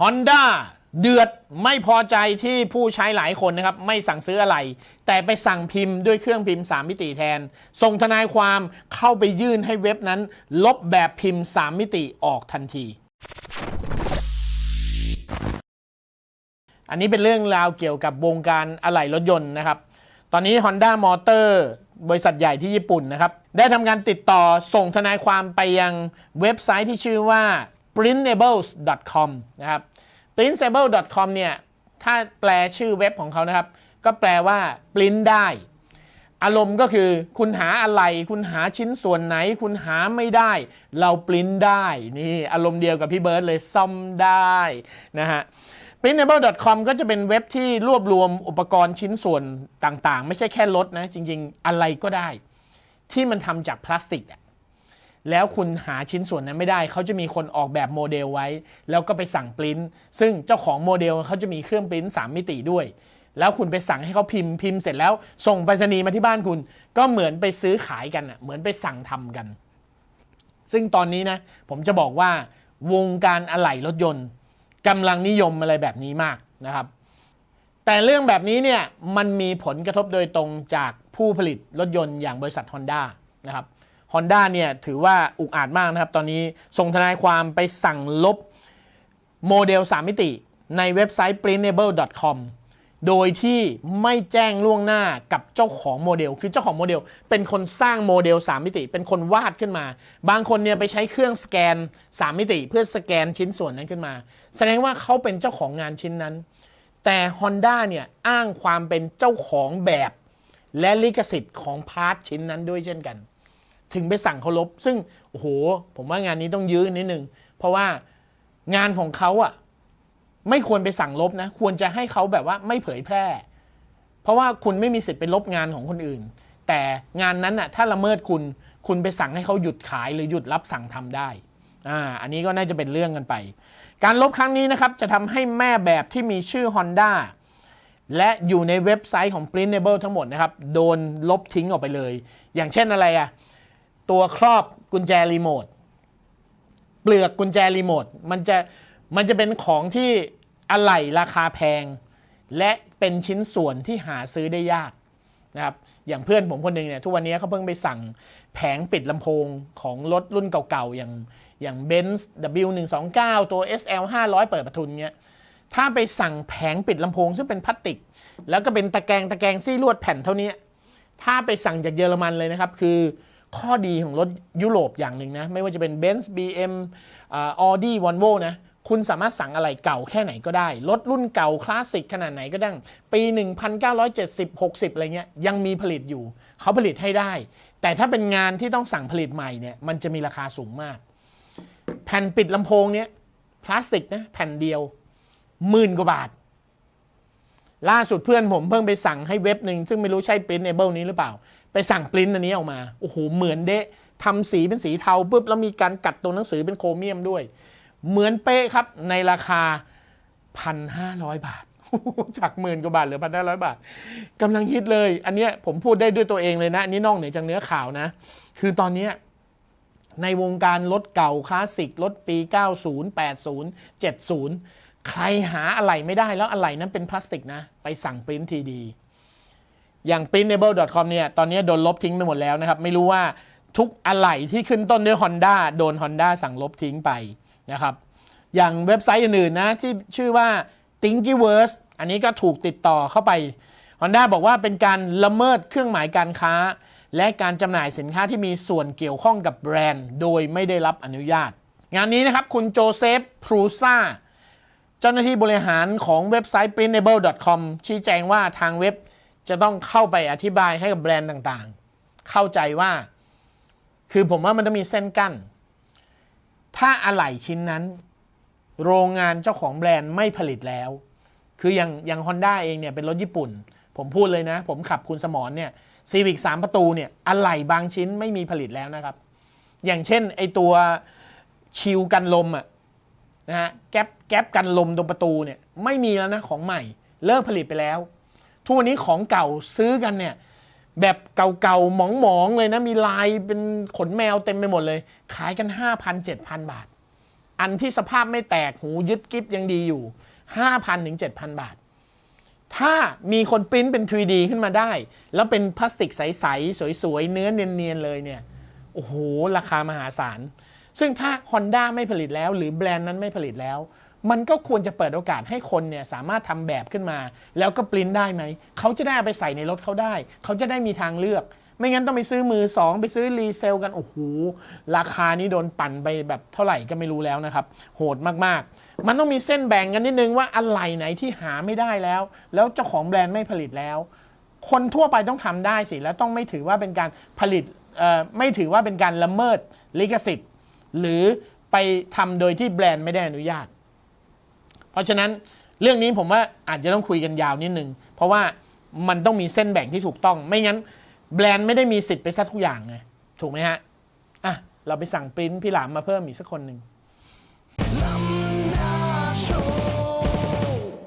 Honda เดือดไม่พอใจที่ผู้ใช้หลายคนนะครับ ไม่สั่งซื้ออะไร แต่ไปสั่งพิมพ์ด้วยเครื่องพิมพ์ 3 มิติแทน ส่งทนายความเข้าไปยื่นให้เว็บนั้น ลบแบบพิมพ์ 3 มิติออกทันที อันนี้เป็นเรื่องราวเกี่ยวกับวงการอะไหล่รถยนต์นะครับ ตอนนี้ Honda Motor บริษัทใหญ่ที่ญี่ปุ่นนะครับ ได้ทำการติดต่อส่งทนายความไปยังเว็บไซต์ที่ชื่อว่า printables.com นะครับ printable.com เนี่ย ถ้าแปลชื่อเว็บของเขานะครับ ก็แปลว่าปริ้นได้ อารมณ์ก็คือคุณหาอะไร คุณหาชิ้นส่วนไหน คุณหาไม่ได้ เราปริ้นได้นี่อารมณ์เดียวกับพี่เบิร์ดเลยซ่อมได้นะฮะ printable.com ก็จะเป็นเว็บที่รวบรวมอุปกรณ์ชิ้นส่วนต่างๆ ไม่ใช่แค่รถนะ จริง ๆ อะไรก็ได้ ที่มันทำจากพลาสติกอะ แล้วคุณหาชิ้นส่วนนั้นไม่ได้ เขาจะมีคนออกแบบโมเดลไว้ แล้วก็ไปสั่งปริ้นซึ่งเจ้าของโมเดลเขาจะมีเครื่องปริ้น3มิติด้วย แล้วคุณไปสั่งให้เขาพิมพ์พิมพ์เสร็จแล้ว ส่งไปรษณีย์มาที่บ้านคุณ ก็เหมือนไปซื้อขายกันอะเหมือนไปสั่งทำกัน ซึ่งตอนนี้นะ ผมจะบอกว่าวงการอะไหล่รถยนต์กำลังนิยมอะไรแบบนี้มากนะครับ แต่เรื่องแบบนี้เนี่ยมันมีผลกระทบโดยตรงจากผู้ผลิตรถยนต์อย่างบริษัท Honda นะครับ Honda เนี่ยถือว่าอุกอาจมากนะครับ ตอนนี้ส่งทนายความไปสั่งลบโมเดล 3 มิติ ในเว็บไซต์ printable.com โดยที่ไม่แจ้งล่วงหน้ากับเจ้าของโมเดล คือเจ้าของโมเดล เป็นคนสร้างโมเดล 3 มิติ เป็นคนวาดขึ้นมา บางคนเนี่ยไปใช้เครื่องสแกน 3 มิติ เพื่อสแกนชิ้นส่วนนั้นขึ้นมา แสดงว่าเขาเป็นเจ้าของงานชิ้นนั้น แต่ Honda เนี่ยอ้างความเป็นเจ้าของแบบ และลิขสิทธิ์ของพาร์ทชิ้นนั้นด้วยเช่นกัน ถึงไปสั่งเขาลบ ซึ่งโอ้โหผมว่างานนี้ต้องยื้อนิดนึง เพราะว่างานของเขาอะไม่ควรไปสั่งลบนะ ควรจะให้เขาแบบว่าไม่เผยแพร่ เพราะว่าคุณไม่มีสิทธิ์ไปลบงานของคนอื่น แต่งานนั้นอะถ้าละเมิดคุณ คุณไปสั่งให้เขาหยุดขายหรือหยุดรับสั่งทำได้อ่าอันนี้ก็น่าจะเป็นเรื่องกันไป การลบครั้งนี้นะครับ จะทำให้แม่แบบที่มีชื่อ Honda และอยู่ในเว็บไซต์ของ Printable ทั้งหมดนะครับ โดนลบทิ้งออกไปเลย อย่างเช่นอะไรอะ ตัวครอบกุญแจรีโมทเปลือกกุญแจรีโมทมันจะมันจะเป็นของที่อะไหล่ราคาแพง และเป็นชิ้นส่วนที่หาซื้อได้ยากนะครับอย่างเพื่อนผมคนหนึ่งเนี่ยทุกวันนี้เขาเพิ่งไปสั่งแผงปิดลำโพงของรถรุ่นเก่าๆ อย่างอย่าง Benz W129 ตัว SL 500 เปิดประทุนเนี้ยถ้าไปสั่งแผงปิดลำโพงซึ่งเป็นพลาสติก แล้วก็เป็นตะแกรงตะแกรงซี่ลวดแผ่นเท่านี้ ถ้าไปสั่งจากเยอรมันเลยนะครับ คือ ข้อดีของรถยุโรปอย่างหนึ่งนะ ไม่ว่าจะเป็น Benz BM อ่า Audi Volvo นะ คุณสามารถสั่งอะไรเก่าแค่ไหนก็ได้ รถรุ่นเก่าคลาสสิกขนาดไหนก็ได้ ปี 1970 60 อะไรเงี้ยยังมีผลิตอยู่ เขาผลิตให้ได้ แต่ถ้าเป็นงานที่ต้องสั่งผลิตใหม่เนี่ยมันจะมีราคาสูงมาก แผ่นปิดลำโพงเนี้ยพลาสติกนะแผ่นเดียวหมื่นกว่าบาท ล่าสุดเพื่อนผมเพิ่งไปสั่งให้เว็บหนึ่งซึ่งไม่รู้ใช่ Printable นี้หรือเปล่า ไปสั่งปริ้นอันนี้ออกมา โอ้โห เหมือนเดะทำสีเป็นสีเทาปุ๊บแล้วมีการกัดตัวหนังสือเป็นโครเมียมด้วย เหมือนเป๊ะครับในราคา 1,500 บาท จากหมื่นกว่าบาทเหลือพันห้าร้อยบาทกำลังฮิตเลย อันนี้ผมพูดได้ด้วยตัวเองเลยนะ อันนี้นอกเหนือจากเนื้อข่าวนะ คือตอนนี้ในวงการรถเก่าคลาสสิกรถปี 90 80 70 ใครหาอะไหล่ไม่ได้แล้วอะไหล่นั้นเป็นพลาสติกนะ ไปสั่งปริ้นทีดี อย่าง printable.com เนี่ยตอนนี้โดนลบทิ้งไปหมดแล้วนะครับ ไม่รู้ว่าทุกอะไหล่ที่ขึ้นต้นด้วย Honda โดน Honda สั่งลบทิ้งไปนะครับ อย่างเว็บไซต์อื่นๆนะที่ชื่อว่า Thinkiverse อันนี้ก็ถูกติดต่อเข้าไป Honda บอกว่าเป็นการละเมิดเครื่องหมายการค้า และการจำหน่ายสินค้าที่มีส่วนเกี่ยวข้องกับแบรนด์ โดยไม่ได้รับอนุญาต งานนี้นะครับคุณโจเซฟพรูซาเจ้าหน้าที่บริหารของเว็บไซต์ printable.com ชี้แจงว่าทางเว็บ จะต้องเข้าไปอธิบายให้กับแบรนด์ต่างๆ เข้าใจว่า คือผมว่ามันต้องมีเส้นกั้น ถ้าอะไหล่ชิ้นนั้น โรงงานเจ้าของแบรนด์ไม่ผลิตแล้ว คืออย่างอย่างฮอนด้าเองเนี่ยเป็นรถญี่ปุ่น ผมพูดเลยนะ ผมขับคุณสมรเนี่ยซีวิกสามประตูเนี่ยอะไหล่บางชิ้นไม่มีผลิตแล้วนะครับ อย่างเช่นไอตัวชิลกันลมอะนะฮะแก๊ปแก๊ปกันลมตรงประตูเนี่ยไม่มีแล้วนะของใหม่เลิกผลิตไปแล้ว ทุกวันนี้ของเก่าซื้อกันเนี่ย แบบเก่าๆหมองๆเลยนะ มีลายเป็นขนแมวเต็มไปหมดเลย ขายกัน5,000 7,000 บาท อันที่สภาพไม่แตกหูยึดกิฟยังดีอยู่ 5,000ถึง7,000 บาท ถ้ามีคนปริ้นเป็น 3D ขึ้นมาได้ แล้วเป็นพลาสติกใสๆสวยๆ เนื้อเนียนๆเลยเนี่ยโอ้โหราคามหาศาลซึ่งถ้า Honda ไม่ผลิตแล้ว หรือแบรนด์นั้นไม่ผลิตแล้ว มันก็ควรจะเปิดโอกาสให้คนเนี่ยสามารถทำแบบขึ้นมา แล้วก็ปริ้นได้ไหม เขาจะได้ไปใส่ในรถเขาได้ เขาจะได้มีทางเลือก ไม่งั้นต้องไปซื้อมือสองไปซื้อรีเซลกัน โอ้โห ราคานี้โดนปั่นไปแบบเท่าไหร่ก็ไม่รู้แล้วนะครับ โหดมากๆ มันต้องมีเส้นแบ่งกันนิดนึงว่าอะไรไหนที่หาไม่ได้แล้ว แล้วเจ้าของแบรนด์ไม่ผลิตแล้ว คนทั่วไปต้องทำได้สิ แล้วต้องไม่ถือว่าเป็นการผลิตไม่ถือว่าเป็นการละเมิดลิขสิทธิ์ หรือไปทำโดยที่แบรนด์ไม่ได้อนุญาต เพราะฉะนั้นเรื่องนี้ผมว่าอาจจะต้องคุยกันยาวนิดนึง เพราะว่ามันต้องมีเส้นแบ่งที่ถูกต้อง ไม่งั้นแบรนด์ไม่ได้มีสิทธิ์ไปซะทุกอย่างไงถูกไหมฮะอะเราไปสั่งปริ้นพี่หลามมาเพิ่มอีกสักคนหนึ่ง